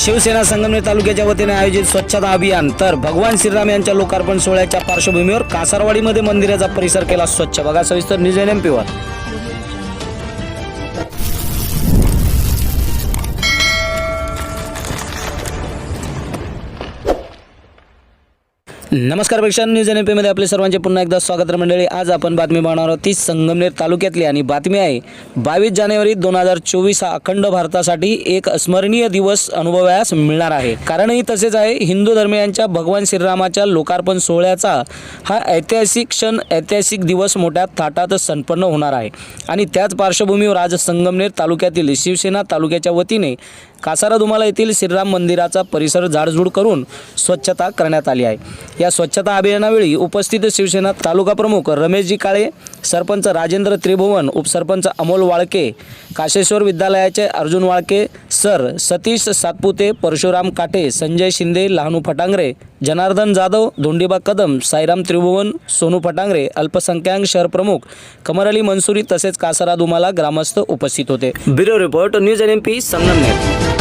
शिवसेना संगमनेर तालुक्याच्या वतीने आयोजित स्वच्छता अभियान. तर भगवान श्रीराम यांच्या लोकार्पण सोहळ्याच्या पार्श्वभूमीवर कासारवाडीमध्ये मंदिराचा परिसर केला स्वच्छ. बघा सविस्तर न्यूज एन एम पीवर नमस्कार प्रेक्षक न्यूज एनमध्ये आपले सर्वांचे पुन्हा एकदा स्वागत मंडळी. आज आपण बातमी पाहणार आहोत ती संगमनेर तालुक्यातली आणि बातमी आहे बावीस जानेवारी दोन हजार चोवीस हा अखंड भारतासाठी एक स्मरणीय दिवस अनुभवयास मिळणार आहे. कारणही तसेच आहे हिंदू धर्मियांच्या भगवान श्रीरामाच्या लोकार्पण सोहळ्याचा हा ऐतिहासिक क्षण ऐतिहासिक दिवस मोठ्या थाटात संपन्न होणार आहे. आणि त्याच पार्श्वभूमीवर आज संगमनेर तालुक्यातील शिवसेना तालुक्याच्या वतीने कासारा दुमाला येथील श्रीराम मंदिराचा परिसर झाडझूड करून स्वच्छता करण्यात आली आहे. या स्वच्छता अभियानावेळी उपस्थित शिवसेना तालुका प्रमुख रमेशजी काळे सरपंच राजेंद्र त्रिभुवन उपसरपंच अमोल वाळके काशेश्वर विद्यालयाचे अर्जुन वाळके सर सतीश सातपुते परशुराम काटे संजय शिंदे लहानू फटांगरे जनार्दन जाधव धोंडीबा कदम साईराम त्रिभुवन सोनू फटांगरे अल्पसंख्याक शहर प्रमुख कमर अली मंसुरी तसेच कासरा दुमाला ग्रामस्थ उपस्थित होते. Bureau report news N M P Sangamner.